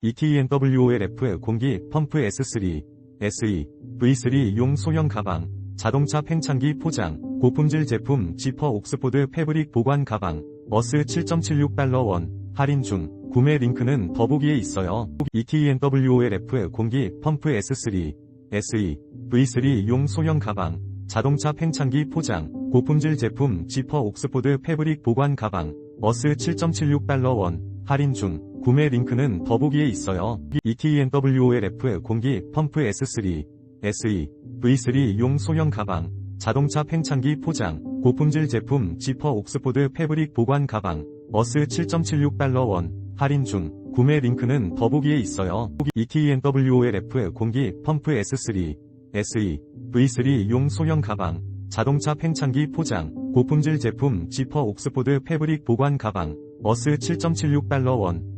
ETNWOLF 공기 펌프 S3, SE, V3 용 소형 가방, 자동차 팽창기 포장, 고품질 제품 지퍼 옥스포드 패브릭 보관 가방, 어스 7.76달러 원, 할인 중, 구매 링크는 더보기에 있어요. ETNWOLF 공기 펌프 S3, SE, V3 용 소형 가방, 자동차 팽창기 포장, 고품질 제품 지퍼 옥스포드 패브릭 보관 가방, 어스 7.76달러 원, 할인 중, 구매 링크는 더보기에 있어요. ETNWOLF 공기 펌프 S3, SE, V3 용 소형 가방, 자동차 팽창기 포장, 고품질 제품 지퍼 옥스포드 패브릭 보관 가방, 어스 7.76달러 원, 할인 중, 구매 링크는 더보기에 있어요. ETNWOLF 공기 펌프 S3, SE, V3 용 소형 가방, 자동차 팽창기 포장, 고품질 제품 지퍼 옥스포드 패브릭 보관 가방, 어스 7.76달러 원,